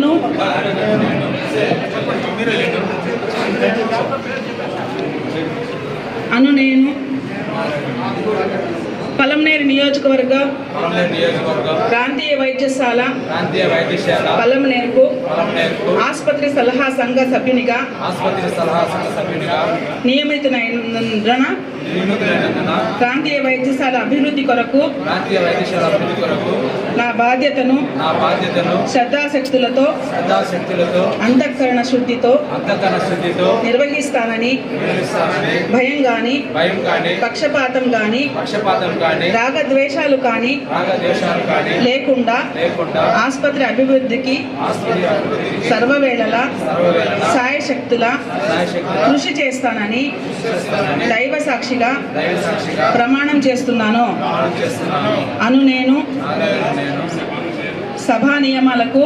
నేను అను నేను పలంనేరు నియోజకవర్గ ప్రాంతీయ వైద్యశాల పలంనేరుకు ఆసుపత్రి సలహా సంఘ సభ్యునిగా నియమితులైనందున ప్రాంతీయ వైద్యశాల అభివృద్ధి కొరకు బాధ్యతను నా బాధ్యతను శ్రద్ధాశక్తులతో శ్రద్ధాశక్తులతో అంతఃకరణ శుద్ధితో అంతఃకరణ శుద్ధితో నిర్వహిస్తానని నిర్వహిస్తానని భయం గాని భయం కానీ పక్షపాతం గాని పక్షపాతం కానీ రాగద్వేషాలు కాని రాగద్వేషాలు కానీ లేకుండా లేకుండా ఆసుపత్రి అభివృద్ధికి ఆసుపత్రి అభివృద్ధికి సర్వవేళలా సర్వవేళలా సాయశక్తుల కృషి చేస్తానని దైవ సాక్షిగా ప్రమాణం చేస్తున్నాను. అను నేను సభా నియమాలకు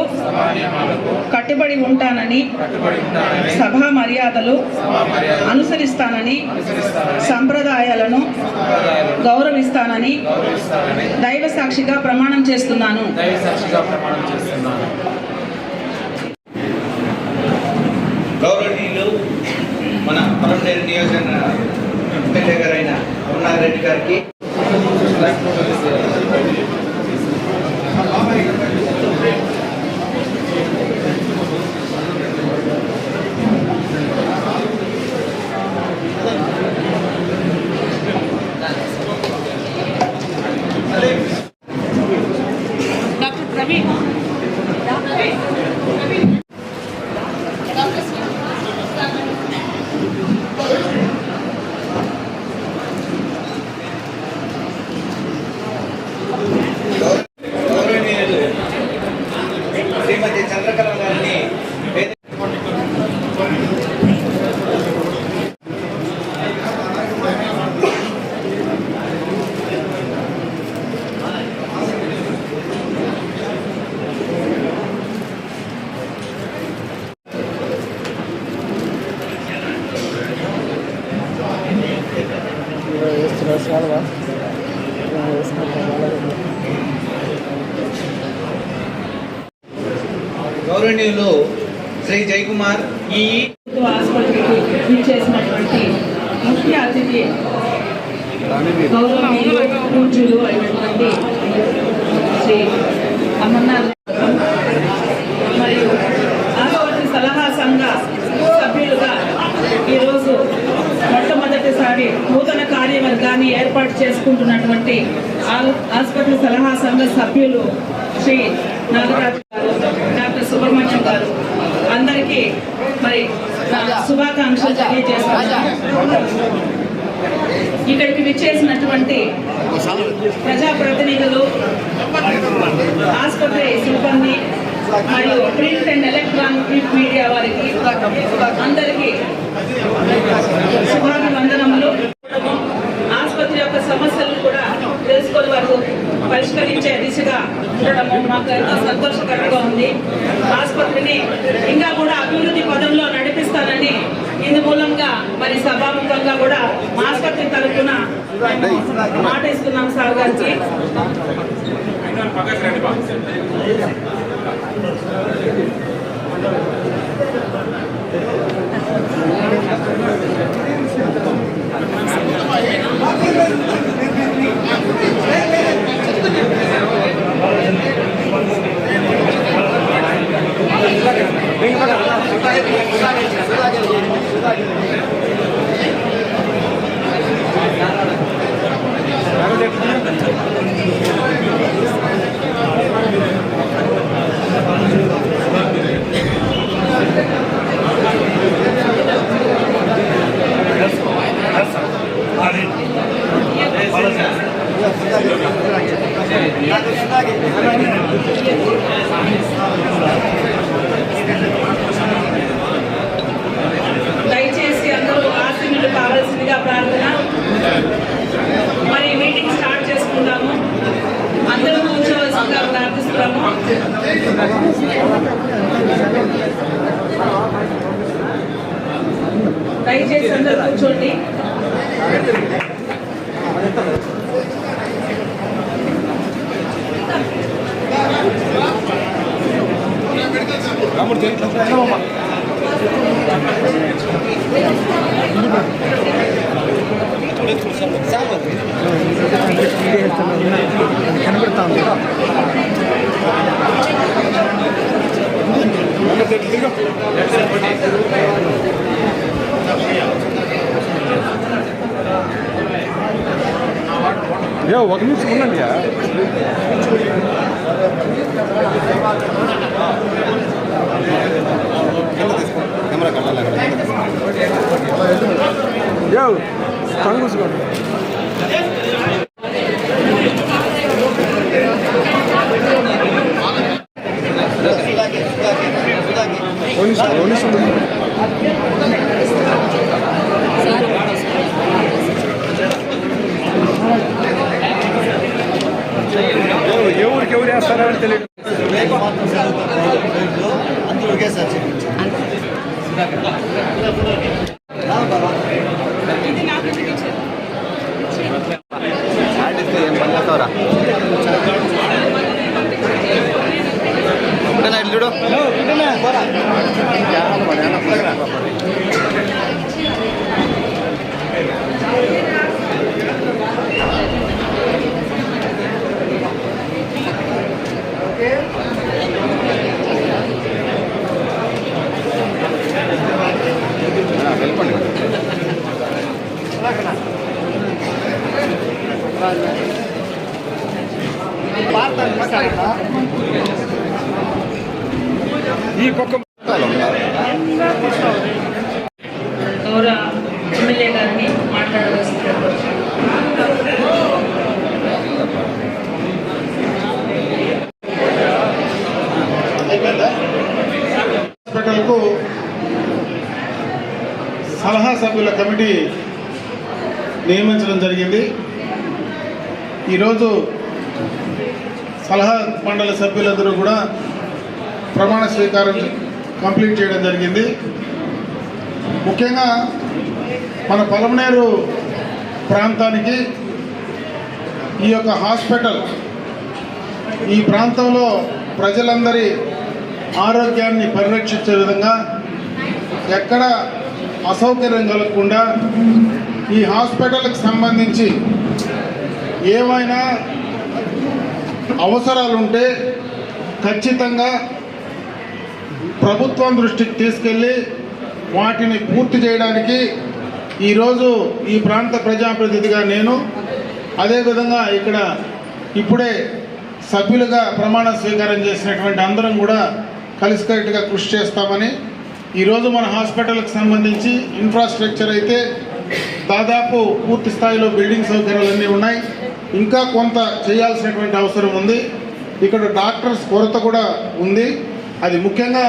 కట్టుబడి ఉంటానని సభా మర్యాదలు అనుసరిస్తానని సంప్రదాయాలను గౌరవిస్తానని దైవ సాక్షిగా ప్రమాణం చేస్తున్నాను. గౌరవనీయులు మన నియోజక ఎమ్మెల్యే గారైన గారికి డాక్టర్ ప్రవీణ్ గౌరవనీయులు శ్రీమతి చంద్రకళ గారిని వేదిక గౌరవనీయులు శ్రీ జయకుమార్ ఈ ముఖ్య అతిథి గౌరవనీయులు అయినటువంటి శ్రీ అమర్నాథ్ మరియు సలహా సంఘ సభ్యులుగా ఈరోజు మొట్టమొదటిసారి నూతన కార్యవర్గాన్ని ఏర్పాటు చేసుకుంటున్నటువంటి ఆ- ఆసుపత్రి సలహా సంఘ సభ్యులు శ్రీ నాగరాజు గారు డాక్టర్ సుబ్రహ్మణ్యం గారు. అందరికీ మరి శుభాకాంక్షలు తెలియజేస్తున్నాను ఇక్కడికి విచ్చేసినటువంటి ప్రజాప్రతినిధులు ఆసుపత్రి సిబ్బంది మరియు ప్రింట్ అండ్ ఎలక్ట్రానిక్ మీడియా వారికి అందరికీ శుభాభివందనములు ఆసుపత్రి యొక్క సమస్యలను కూడా తెలుసుకొని వారు పరిష్కరించే దిశగా ఉండడము మాకు ఎంతో సంతోషకరంగా ఉంది ఆసుపత్రిని ఇంకా కూడా అభివృద్ధి పదంలో నడిపిస్తానని ఇందు మూలంగా మరి సభాముఖంగా కూడా మా ఆసుపత్రి తరఫున మాట ఇస్తున్నాం సార్ గారికి. దయచేసి దయచేసి అందరు కూర్చోండి కనబడతా ఉంది Let's go. యో టంగ్ కూసుకోండి ఒక నిమిషం ఒక నిమిషం ఉండండి. ఎవరు ఏ ఊరికి ఎవరు వేస్తారో అని తెలియదు. ఇది ఈ ఎమ్మెల్యే గారిని మాట్లాడవలసింది హాస్పిటల్కు సలహా సభ్యుల కమిటీ నియమించడం జరిగింది. ఈరోజు సలహా మండలి సభ్యులందరూ కూడా ప్రమాణ స్వీకారం కంప్లీట్ చేయడం జరిగింది. ముఖ్యంగా మన పలమనేరు ప్రాంతానికి ఈ యొక్క హాస్పిటల్ ఈ ప్రాంతంలో ప్రజలందరి ఆరోగ్యాన్ని పరిరక్షించే విధంగా ఎక్కడ అసౌకర్యం కలగకుండా ఈ హాస్పిటల్కి సంబంధించి ఏమైనా అవసరాలు ఉంటే ఖచ్చితంగా ప్రభుత్వం దృష్టికి తీసుకెళ్ళి వాటిని పూర్తి చేయడానికి ఈరోజు ఈ ప్రాంత ప్రజాప్రతినిధిగా నేను అదేవిధంగా ఇక్కడ ఇప్పుడే సభ్యులుగా ప్రమాణ స్వీకారం చేసినటువంటి అందరం కూడా కలిసికట్టుగా కృషి చేస్తామని ఈరోజు మన హాస్పిటల్కి సంబంధించి ఇన్ఫ్రాస్ట్రక్చర్ అయితే దాదాపు పూర్తి స్థాయిలో బిల్డింగ్ సౌకర్యాలన్నీ ఉన్నాయి. ఇంకా కొంత చేయాల్సినటువంటి అవసరం ఉంది. ఇక్కడ డాక్టర్స్ కొరత కూడా ఉంది. అది ముఖ్యంగా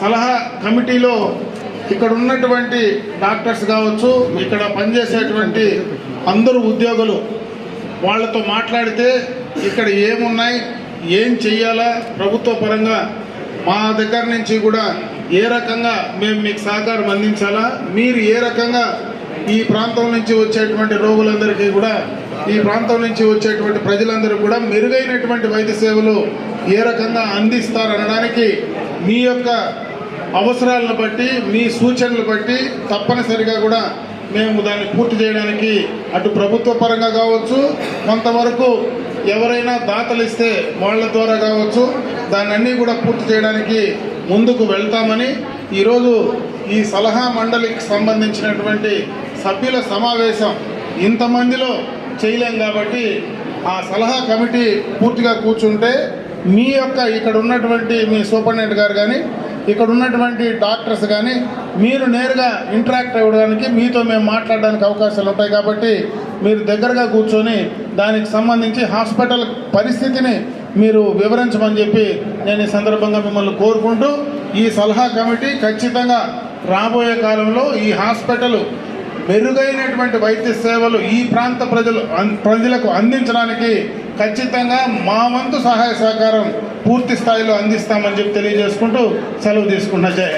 సలహా కమిటీలో ఇక్కడ ఉన్నటువంటి డాక్టర్స్ కావచ్చు ఇక్కడ పనిచేసేటువంటి అందరూ ఉద్యోగులు వాళ్ళతో మాట్లాడితే ఇక్కడ ఏమున్నాయి ఏం చెయ్యాలా ప్రభుత్వ పరంగా మా దగ్గర నుంచి కూడా ఏ రకంగా మేము మీకు సహకారం అందించాలా మీరు ఏ రకంగా ఈ ప్రాంతం నుంచి వచ్చేటువంటి రోగులందరికీ కూడా ఈ ప్రాంతం నుంచి వచ్చేటువంటి ప్రజలందరూ కూడా మెరుగైనటువంటి వైద్య సేవలు ఏ రకంగా అందిస్తారనడానికి మీ యొక్క అవసరాలను బట్టి మీ సూచనలు బట్టి తప్పనిసరిగా కూడా మేము దాన్ని పూర్తి చేయడానికి అటు ప్రభుత్వ పరంగా కావచ్చు కొంతవరకు ఎవరైనా దాతలు ఇస్తే వాళ్ళ ద్వారా కావచ్చు దాన్ని కూడా పూర్తి చేయడానికి ముందుకు వెళ్తామని ఈరోజు ఈ సలహా మండలికి సంబంధించినటువంటి సభ్యుల సమావేశం ఇంతమందిలో చేయలేం కాబట్టి ఆ సలహా కమిటీ పూర్తిగా కూర్చుంటే మీ యొక్క ఇక్కడ ఉన్నటువంటి మీ సూపరింటెండెంట్ గారు కానీ ఇక్కడ ఉన్నటువంటి డాక్టర్స్ కానీ మీరు నేరుగా ఇంటరాక్ట్ అవ్వడానికి మీతో మేము మాట్లాడడానికి అవకాశాలు ఉంటాయి కాబట్టి మీరు దగ్గరగా కూర్చొని దానికి సంబంధించి హాస్పిటల్ పరిస్థితిని మీరు వివరించమని చెప్పి నేను ఈ సందర్భంగా మిమ్మల్ని కోరుకుంటూ ఈ సలహా కమిటీ ఖచ్చితంగా రాబోయే కాలంలో ఈ హాస్పిటల్ మెరుగైనటువంటి వైద్య సేవలు ఈ ప్రాంత ప్రజలు ప్రజలకు అందించడానికి ఖచ్చితంగా మా వంతు సహాయ సహకారం పూర్తి స్థాయిలో అందిస్తామని చెప్పి తెలియజేసుకుంటూ సెలవు తీసుకుంటున్నా. జయ